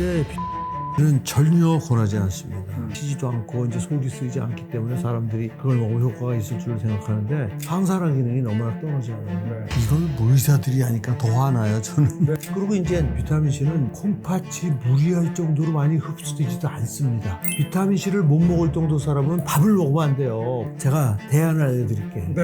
근데 는 전혀 권하지 않습니다. 치지도 않고 이제 속이 쓰이지 않기 때문에 사람들이 그걸 먹으면 효과가 있을 줄 생각하는데 항산화 기능이 너무나 떨어져요. 이걸 뭐 의사들이 하니까 더 화나요, 저는. 그리고 이제 비타민 C는 콩팥이 무리할 정도로 많이 흡수되지도 않습니다. 비타민 C를 못 먹을 정도 사람은 밥을 먹으면 안 돼요. 제가 대안을 알려드릴게요.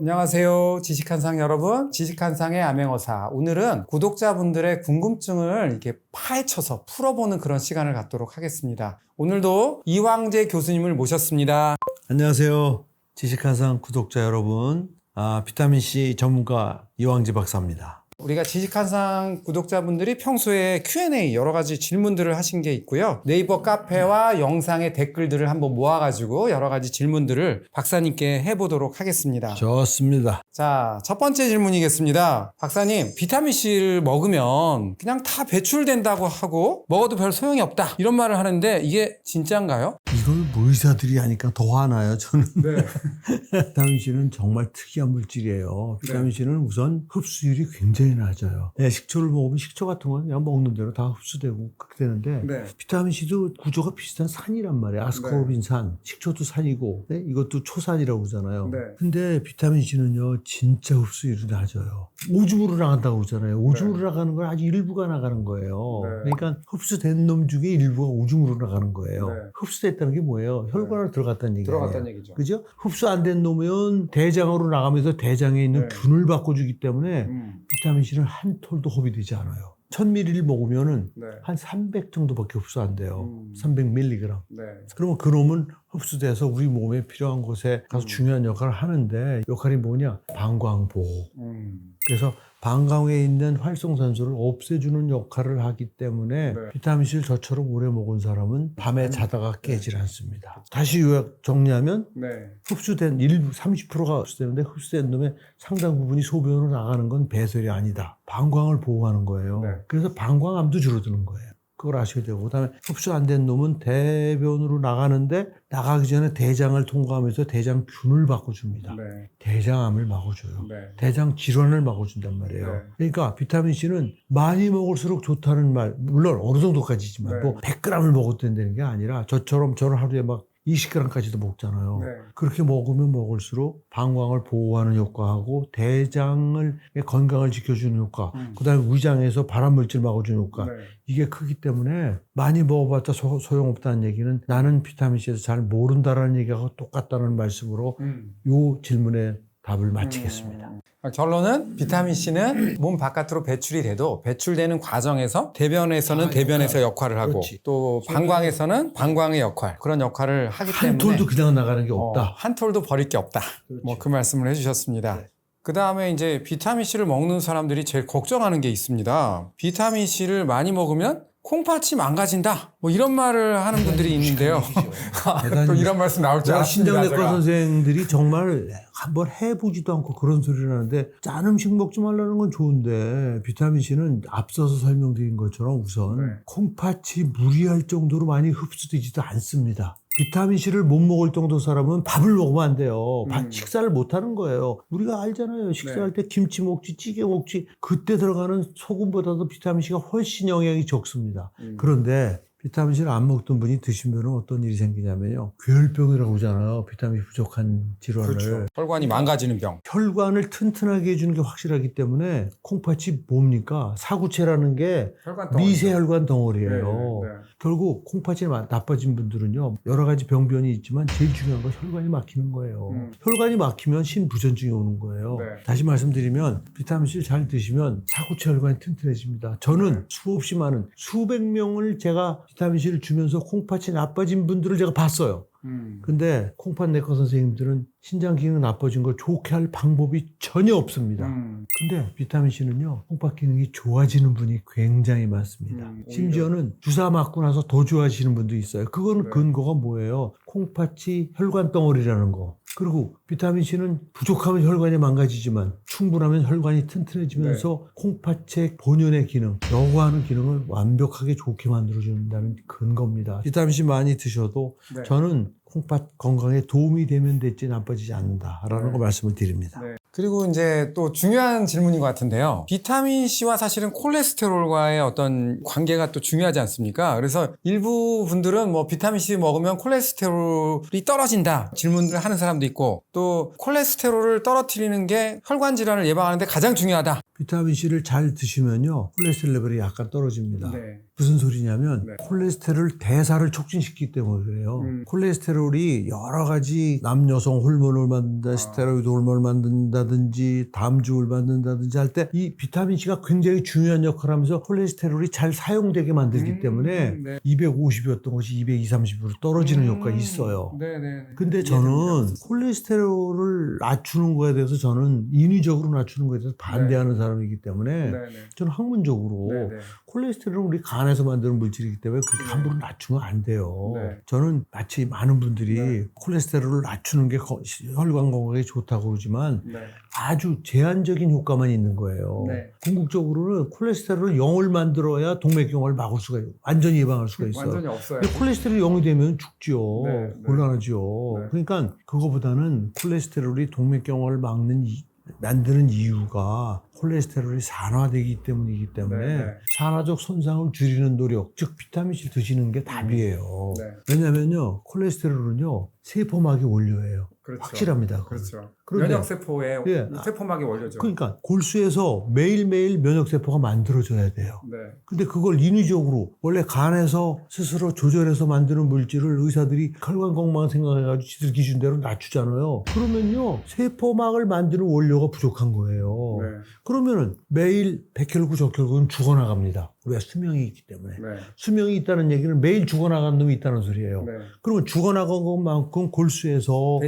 안녕하세요. 지식한상 여러분. 지식한상의 암행어사. 오늘은 구독자분들의 궁금증을 이렇게 파헤쳐서 풀어보는 그런 시간을 갖도록 하겠습니다. 오늘도 이황재 교수님을 모셨습니다. 안녕하세요. 지식한상 구독자 여러분. 아, 비타민 C 전문가 이왕지 박사입니다. 우리가 지식한상 구독자분들이 평소에 Q&A 여러 가지 질문들을 하신 게 있고요. 네이버 카페와 영상의 댓글들을 한번 모아가지고 여러 가지 질문들을 박사님께 해보도록 하겠습니다. 좋습니다. 자, 첫 번째 질문이겠습니다. 박사님, 비타민C를 먹으면 그냥 다 배출된다고 하고 먹어도 별 소용이 없다. 이런 말을 하는데 이게 진짜인가요? 이걸 뭐 의사들이 하니까 더 화나요, 저는. 네. 비타민 C는 정말 특이한 물질이에요. 비타민 C는 우선 흡수율이 굉장히 낮아요. 네, 식초를 먹으면 식초 같은 건 그냥 먹는 대로 다 흡수되고 그렇게 되는데 네. 비타민 C도 구조가 비슷한 산이란 말이에요. 아스코르빈 산. 식초도 산이고 네? 이것도 초산이라고 그러잖아요. 네. 근데 비타민 C는요 진짜 흡수율이 낮아요. 오줌으로 나간다고 그러잖아요. 오줌으로 나가는 건 아주 일부가 나가는 거예요. 네. 그러니까 흡수된 놈 중에 일부가 오줌으로 나가는 거예요. 네. 흡수됐다는 게 뭐예요? 혈관으로 들어갔다는 얘기예요. 들어갔다는 얘기죠. 그죠? 흡수 안 된 놈은 대장으로 나가면서 대장에 있는 네. 균을 바꿔주기 때문에 음, 비타민 C는 한 톨도 허비되지 않아요. 1000ml를 먹으면은 네. 한300 정도밖에 흡수 안 돼요. 음. 300mg. 네. 그러면 그 놈은 흡수돼서 우리 몸에 필요한 곳에 가서 음. 중요한 역할을 하는데 역할이 뭐냐? 방광보호. 음, 그래서 방광에 있는 활성 산소를 없애주는 역할을 하기 때문에 네. 비타민C를 저처럼 오래 먹은 사람은 밤에 음. 자다가 깨질 않습니다. 다시 요약 정리하면 네. 흡수된 일부 30%가 흡수되는데 흡수된 놈의 상당 부분이 소변으로 나가는 건 배설이 아니다. 방광을 보호하는 거예요. 네. 그래서 방광암도 줄어드는 거예요. 그걸 아셔야 되고 그다음에 흡수 안 된 놈은 대변으로 나가는데 나가기 전에 대장을 통과하면서 대장균을 바꿔줍니다. 네. 대장암을 막아줘요. 네. 대장 질환을 막아준단 말이에요. 네. 그러니까 비타민 C는 많이 먹을수록 좋다는 말, 물론 어느 정도까지지만 네. 뭐 100g을 먹어도 된다는 게 아니라 저처럼 저는 하루에 막 20g까지도 먹잖아요. 네. 그렇게 먹으면 먹을수록 방광을 보호하는 효과하고 대장을 건강을 지켜주는 효과, 음. 그다음에 위장에서 발암 물질 막아주는 효과 네. 이게 크기 때문에 많이 먹어봤자 소, 소용없다는 얘기는 나는 비타민 C에서 잘 모른다라는 얘기하고 똑같다는 말씀으로 음. 요 질문에 답을 마치겠습니다. 음. 결론은 비타민 C는 몸 바깥으로 배출이 돼도 배출되는 과정에서 대변에서는 아, 대변에서 역할. 역할을 하고 그렇지. 또 방광에서는 방광의 역할 그런 역할을 하기 한 때문에 톨도 그냥 나가는 게 어, 없다. 한 톨도 버릴 게 없다. 뭐 그 말씀을 해주셨습니다. 네. 그 다음에 이제 비타민 C를 먹는 사람들이 제일 걱정하는 게 있습니다. 비타민 C를 많이 먹으면 콩팥이 망가진다. 뭐 이런 말을 하는 분들이 있는데요. 대단히 또 이런 말씀 나올 줄 제가 알았습니다. 신장내과. 선생들이 정말 한번 해보지도 않고 그런 소리를 하는데 짠 음식 먹지 말라는 건 좋은데 비타민 C는 앞서서 설명드린 것처럼 우선 네. 콩팥이 무리할 정도로 많이 흡수되지도 않습니다. 비타민 C를 못 먹을 정도 사람은 밥을 먹으면 안 돼요. 밥- 음. 식사를 못 하는 거예요. 우리가 알잖아요. 식사할 때 김치 먹지, 찌개 먹지. 그때 들어가는 소금보다도 비타민 C가 훨씬 영향이 적습니다. 음. 그런데 비타민 C를 안 먹던 분이 드시면 어떤 일이 생기냐면요. 괴혈병이라고 그러잖아요. 비타민 부족한 질환을. 그렇죠. 혈관이 망가지는 병. 혈관을 튼튼하게 해주는 게 확실하기 때문에 콩팥이 뭡니까? 사구체라는 게 혈관 미세. 혈관 네, 덩어리예요. 네. 결국 콩팥이 마- 나빠진 분들은요. 여러 가지 병변이 있지만 제일 중요한 건 혈관이 막히는 거예요. 음. 혈관이 막히면 신부전증이 오는 거예요. 네. 다시 말씀드리면 비타민 C를 잘 드시면 사구체 혈관이 튼튼해집니다. 저는 수없이 많은 수백 명을 제가 비타민 C를 주면서 콩팥이 나빠진 분들을 제가 봤어요. 음. 근데 콩팥 내과 선생님들은 신장 기능 나빠진 걸 좋게 할 방법이 전혀 없습니다. 음. 근데 비타민 C는요, 콩팥 기능이 좋아지는 분이 굉장히 많습니다. 음. 심지어는 주사 맞고 나서 더 좋아지시는 분도 있어요. 그거는 네. 근거가 뭐예요? 콩팥이 혈관 덩어리라는 거. 그리고 비타민 C는 부족하면 혈관이 망가지지만 충분하면 혈관이 튼튼해지면서 네. 콩팥의 본연의 기능, 여과하는 기능을 완벽하게 좋게 만들어준다는 근거입니다. 비타민 C 많이 드셔도 네. 저는 콩팥 건강에 도움이 되면 됐지 나빠지지 않는다라는 네. 거 말씀을 드립니다. 네. 그리고 이제 또 중요한 질문인 것 같은데요. 비타민 C와 사실은 콜레스테롤과의 어떤 관계가 또 중요하지 않습니까? 그래서 일부 분들은 뭐 비타민 C 먹으면 콜레스테롤이 떨어진다 질문을 하는 사람도 있고 또 콜레스테롤을 떨어뜨리는 게 혈관 질환을 예방하는데 가장 중요하다. 비타민 C를 잘 드시면요 콜레스테롤 레벨이 약간 떨어집니다. 네. 무슨 소리냐면 네. 콜레스테롤 대사를 촉진시키기 때문에 그래요. 음. 콜레스테롤이 여러 가지 남여성 호르몬을 만든다, 아. 스테로이드 호르몬을 만든다든지 담주를 만든다든지 할 때 이 비타민 C가 굉장히 중요한 역할을 하면서 콜레스테롤이 잘 사용되게 만들기 음, 때문에 네. 250이었던 250이었던 것이 220, 30으로 떨어지는 효과가 있어요. 음. 네네. 근데 저는 콜레스테롤을 낮추는 거에 대해서 저는 인위적으로 낮추는 거에 대해서 반대하는 사람이기 때문에 네네. 저는 학문적으로. 콜레스테롤은 우리 간 에서 만드는 물질이기 때문에 그렇게 네. 함부로 낮추면 안 돼요. 네. 저는 마치 많은 분들이 네. 콜레스테롤을 낮추는 게 거- 혈관 건강에 좋다고 그러지만 네. 아주 제한적인 효과만 있는 거예요. 네. 궁극적으로는 콜레스테롤을 0을 만들어야 동맥경화를 막을 수가 있어요. 완전히 예방할 수가 있어요. 완전히 없어요. 콜레스테롤이 0이 되면 죽죠. 네, 네. 곤란하죠. 네. 그러니까 그거보다는 콜레스테롤이 동맥경화를 막는 이- 만드는 이유가 콜레스테롤이 산화되기 때문이기 때문에 네, 네. 산화적 손상을 줄이는 노력, 즉 비타민C 드시는 게 답이에요. 네. 왜냐면요, 콜레스테롤은요 세포막이 원료예요. 그렇죠. 확실합니다. 그건. 그렇죠. 면역 세포의 예. 세포막이 원료죠. 그러니까 골수에서 매일매일 면역 세포가 만들어져야 돼요. 네. 근데 그걸 인위적으로 원래 간에서 스스로 조절해서 만드는 물질을 의사들이 혈관 건강 생각해가지고 지들 기준대로 낮추잖아요. 그러면요 세포막을 만드는 원료가 부족한 거예요. 네. 그러면은 매일 백혈구 적혈구는 죽어나갑니다. 우리가 수명이 있기 때문에 네. 수명이 있다는 얘기는 매일 죽어나간 놈이 있다는 소리예요. 네. 그러면 죽어나간 것만큼 골수에서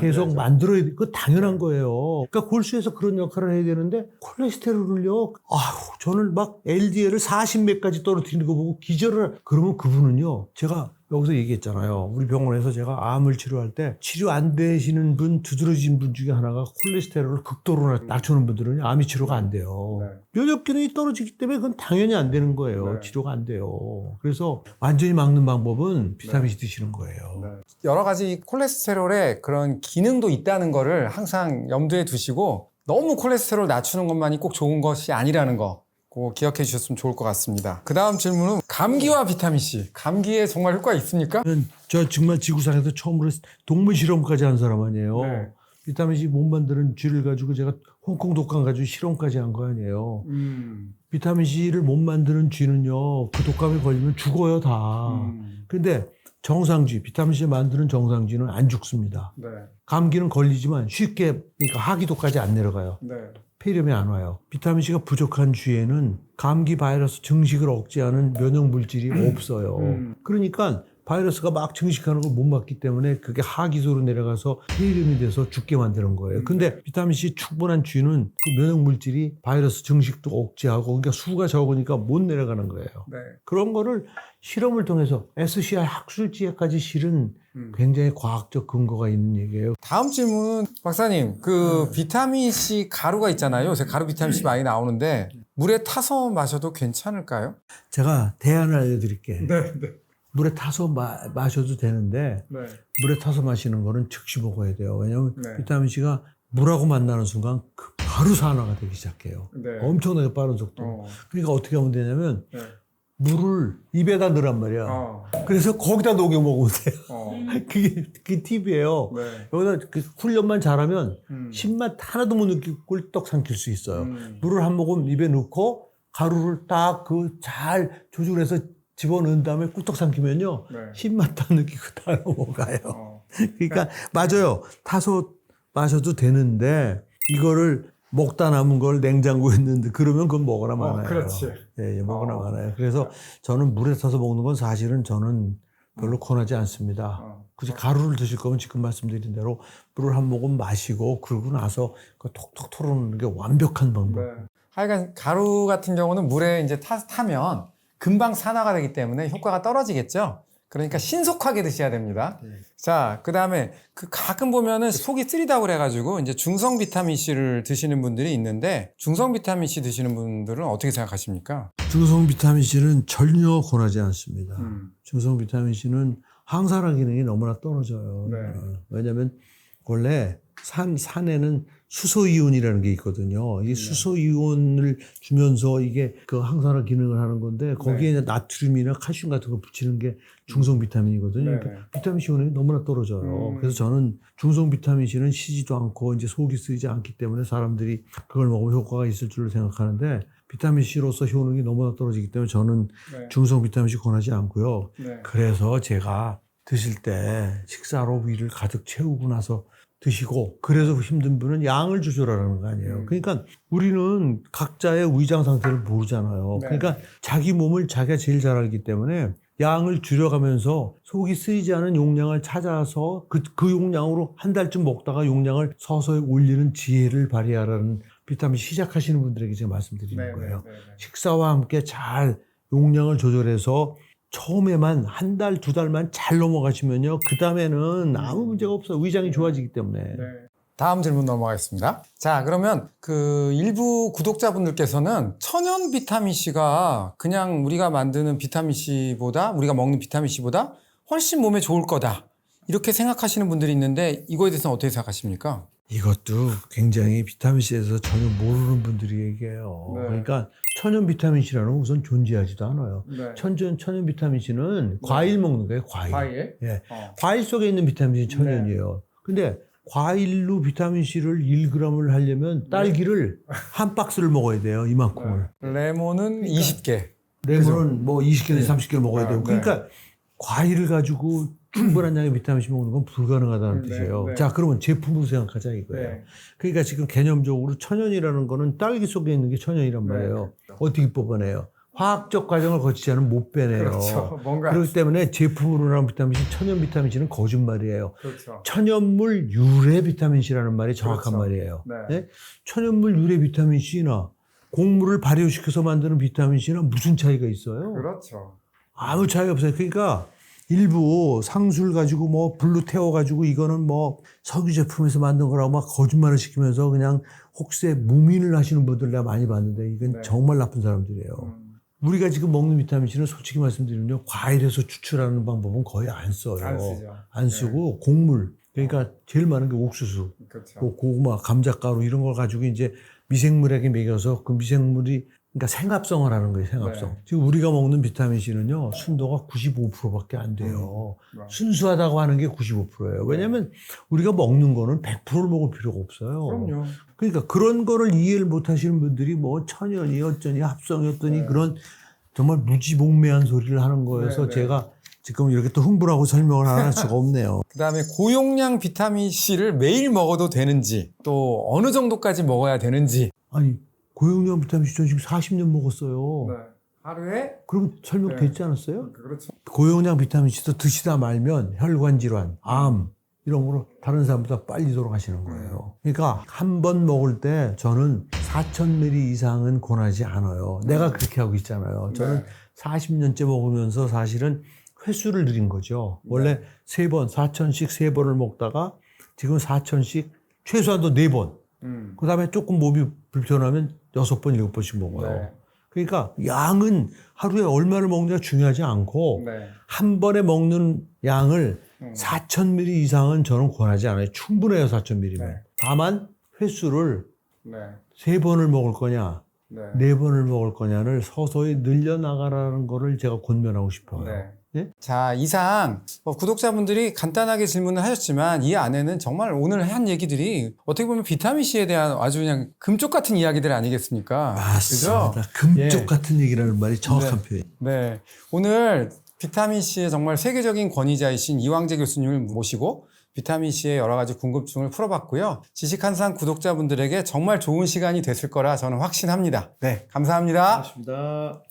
계속. 만들어야 돼. 그거 당연한 거예요. 그러니까 골수에서 그런 역할을 해야 되는데 콜레스테롤을요. 아휴, 저는 막 LDL을 40몇까지 떨어뜨리는 거 보고 기절을 그러면 그분은요. 제가 여기서 얘기했잖아요. 우리 병원에서 제가 암을 치료할 때 치료 안 되시는 분, 두드러진 분 중에 하나가 콜레스테롤을 극도로 낮- 낮추는 분들은 암이 치료가 안 돼요. 네. 면역 기능이 떨어지기 때문에 그건 당연히 안 되는 거예요. 네. 치료가 안 돼요. 그래서 완전히 막는 방법은 비타민 C 드시는 거예요. 네. 여러 가지 콜레스테롤에 그런 기능도 있다는 거를 항상 염두에 두시고 너무 콜레스테롤 낮추는 것만이 꼭 좋은 것이 아니라는 거. 그거 기억해 주셨으면 좋을 것 같습니다. 그 다음 질문은 감기와 비타민C. 감기에 정말 효과 있습니까? 저는 저 정말 지구상에서 처음으로 동물 실험까지 한 사람 아니에요. 네. 비타민 C 못 만드는 쥐를 가지고 제가 홍콩 독감 가지고 실험까지 한 거 아니에요. 음. 비타민 C를 못 만드는 쥐는요, 그 독감에 걸리면 죽어요, 다. 음. 근데 정상쥐, 비타민 C 만드는 정상쥐는 안 죽습니다. 네. 감기는 걸리지만 쉽게, 그러니까 하기도까지 안 내려가요. 네. 폐렴이 안 와요. 비타민 C가 부족한 쥐에는 감기 바이러스 증식을 억제하는 면역 물질이 없어요. 음. 그러니까 바이러스가 막 증식하는 걸 못 막기 때문에 그게 하기소로 내려가서 폐렴이 돼서 죽게 만드는 거예요. 음. 근데 비타민 C 충분한 쥐는 그 면역 물질이 바이러스 증식도 억제하고 그러니까 수가 적으니까 못 내려가는 거예요. 네. 그런 거를 실험을 통해서 SCI 학술지에까지 실은 음. 굉장히 과학적 근거가 있는 얘기예요. 다음 질문은 박사님 그 비타민 C 가루가 있잖아요. 요새 가루 비타민 C 많이 나오는데 물에 타서 마셔도 괜찮을까요? 제가 대안을 알려드릴게. 네, 네, 물에 타서 마, 마셔도 되는데 네. 물에 타서 마시는 거는 즉시 먹어야 돼요. 왜냐하면 네. 비타민 C가 물하고 만나는 순간 그 바로 산화가 되기 시작해요. 네. 엄청나게 빠른 속도로. 어. 그러니까 어떻게 하면 되냐면 네. 물을 입에다 넣으란 말이야. 어. 그래서 거기다 녹여 먹으면 돼요. 어. 그게 그게 팁이에요. 네. 여기다 그 훈련만 잘하면 음. 신맛 하나도 못 느끼고 꿀떡 삼킬 수 있어요. 음. 물을 한 모금 입에 넣고 가루를 딱 그 잘 조절해서 집어넣은 다음에 꿀떡 삼키면요. 네. 신맛도 안 느끼고 다 넘어가요. 어. 그러니까 맞아요. 타서 마셔도 되는데 이거를 먹다 남은 걸 냉장고에 넣는데 그러면 그건 먹어나 어, 많아요. 그렇지. 예, 예, 먹어나 어. 많아요. 그래서 저는 물에 타서 먹는 건 사실은 저는 별로 권하지 않습니다. 어. 굳이 가루를 드실 거면 지금 말씀드린 대로 물을 한 모금 마시고 그러고 나서 그 톡톡 털어놓는 게 완벽한 방법. 네. 하여간 가루 같은 경우는 물에 이제 타, 타면 금방 산화가 되기 때문에 효과가 떨어지겠죠. 그러니까 신속하게 드셔야 됩니다. 네. 자, 그 다음에 그 가끔 보면은 속이 쓰리다고 그래가지고 이제 중성 비타민 C를 드시는 분들이 있는데 중성 비타민 C 드시는 분들은 어떻게 생각하십니까? 중성 비타민 C는 전혀 권하지 않습니다. 음. 중성 비타민 C는 항산화 기능이 너무나 떨어져요. 네. 어, 왜냐하면 원래 산 산에는 수소 이온이라는 게 있거든요. 이 수소 이온을 주면서 이게 그 항산화 기능을 하는 건데 거기에 이제 나트륨이나 칼슘 같은 거 붙이는 게 중성 비타민이거든요. 네. 그러니까 비타민 C 효능이 너무나 떨어져요. 음. 그래서 저는 중성 비타민 C는 시지도 않고 이제 속이 쓰이지 않기 때문에 사람들이 그걸 먹으면 효과가 있을 줄 생각하는데 비타민 C로서 효능이 너무나 떨어지기 때문에 저는 네. 중성 비타민 C 권하지 않고요. 네. 그래서 제가 드실 때 식사로 위를 가득 채우고 나서 드시고 그래서 힘든 분은 양을 조절하라는 거 아니에요. 음. 그러니까 우리는 각자의 위장 상태를 모르잖아요. 네. 그러니까 자기 몸을 자기가 제일 잘 알기 때문에 양을 줄여가면서 속이 쓰이지 않은 용량을 찾아서 그, 그 용량으로 한 달쯤 먹다가 용량을 서서히 올리는 지혜를 발휘하라는 비타민 시작하시는 분들에게 제가 말씀드리는 거예요. 네, 네. 식사와 함께 잘 용량을 조절해서 처음에만 한 달, 두 달만 잘 넘어가시면요. 그 다음에는 아무 문제가 없어요. 위장이 좋아지기 때문에. 네. 다음 질문 넘어가겠습니다. 자, 그러면 그 일부 구독자분들께서는 천연 비타민 C가 그냥 우리가 만드는 비타민 C보다 우리가 먹는 비타민 C보다 훨씬 몸에 좋을 거다. 이렇게 생각하시는 분들이 있는데 이거에 대해서는 어떻게 생각하십니까? 이것도 굉장히 비타민C에서 전혀 모르는 분들이 얘기해요. 네. 그러니까 천연 비타민C라는 건 우선 존재하지도 않아요. 네. 천연, 천연 비타민C는 과일 먹는 거예요, 과일. 과일. 예. 어. 과일 속에 있는 비타민C 천연이에요. 근데 과일로 비타민C를 1g을 하려면 딸기를 한 박스를 먹어야 돼요, 이만큼을. 레몬은 20개. 레몬은 뭐 20개에서 30개를 먹어야 아, 되고. 네. 그러니까 과일을 가지고 충분한 양의 비타민C 먹는 건 불가능하다는 네, 뜻이에요. 네. 자, 그러면 제품으로 생각하자 이거예요. 네. 그러니까 지금 개념적으로 천연이라는 거는 딸기 속에 있는 게 천연이란 말이에요. 어떻게 뽑아내요? 화학적 과정을 거치지 않으면 못 빼내요. 그렇죠. 뭔가 그렇기 때문에 제품으로 나온 비타민C, 천연 비타민C는 거짓말이에요. 그렇죠. 천연물 유래 비타민C라는 말이 정확한 그렇죠. 말이에요. 네. 예? 천연물 유래 비타민C나 곡물을 발효시켜서 만드는 비타민C는 무슨 차이가 있어요? 그렇죠. 아무 차이 없어요. 그러니까 일부 상술 가지고 뭐 불로 태워 가지고 이거는 뭐 석유 제품에서 만든 거라고 막 거짓말을 시키면서 그냥 혹세 무민을 하시는 분들 내가 많이 봤는데 이건 네. 정말 나쁜 사람들이에요. 음, 우리가 지금 먹는 비타민C는 솔직히 말씀드리면요. 과일에서 추출하는 방법은 거의 안 써요. 안. 안 쓰고 곡물. 그러니까 제일 많은 게 옥수수, 네. 그렇죠. 고- 고구마, 감자가루 이런 걸 가지고 이제 미생물에게 먹여서 그 미생물이 그러니까 생합성을 하는 거예요, 생합성. 네. 지금 우리가 먹는 비타민 C는요, 순도가 95%밖에 안 돼요. 네. 순수하다고 하는 게 95%예요. 왜냐면 우리가 먹는 거는 100%를 먹을 필요가 없어요. 그럼요. 그러니까 그런 거를 이해를 못 하시는 분들이 뭐 천연이 어쩌니 합성이 어떠니 네. 그런 정말 무지몽매한 소리를 하는 거여서 네, 네. 제가 지금 이렇게 또 흥분하고 설명을 안 할 수가 없네요. 그다음에 고용량 비타민 C를 매일 먹어도 되는지 또 어느 정도까지 먹어야 되는지 아니 고용량 비타민 C 전 지금 40년 먹었어요. 하루에 그럼 설명 네. 됐지 않았어요? 그렇죠. 고용량 비타민 C도 드시다 말면 혈관 질환, 암 이런 거로 다른 사람보다 빨리 돌아가시는 거예요. 그러니까 한 번 먹을 때 저는 4,000ml 이상은 권하지 않아요. 내가 그렇게 하고 있잖아요. 저는 네. 40년째 먹으면서 사실은 횟수를 늘린 거죠. 원래 세 번, 4,000씩 세 번을 먹다가 지금 4,000씩 최소한도 네 번. 음. 그 다음에 조금 몸이 불편하면 여섯 번, 일곱 번씩 먹어요. 네. 그러니까 양은 하루에 얼마를 먹느냐 중요하지 않고 네. 한 번에 먹는 양을 음. 4,000ml 이상은 저는 권하지 않아요. 충분해요, 4,000ml면. 네. 다만 횟수를 네. 세 번을 먹을 거냐, 네. 네 번을 먹을 거냐를 서서히 늘려나가라는 거를 제가 권면하고 싶어요. 네. 예? 자, 이상 어, 구독자분들이 간단하게 질문을 하셨지만 이 안에는 정말 오늘 한 얘기들이 어떻게 보면 비타민 C에 대한 아주 그냥 금쪽 같은 이야기들 아니겠습니까? 맞습니다. 그죠? 금쪽 예. 같은 얘기라는 말이 정확한 표현. 네. 오늘 비타민 C의 정말 세계적인 권위자이신 이왕재 교수님을 모시고 비타민 C의 여러 가지 궁금증을 풀어봤고요. 지식한상 구독자분들에게 정말 좋은 시간이 됐을 거라 저는 확신합니다. 네. 감사합니다. 고맙습니다.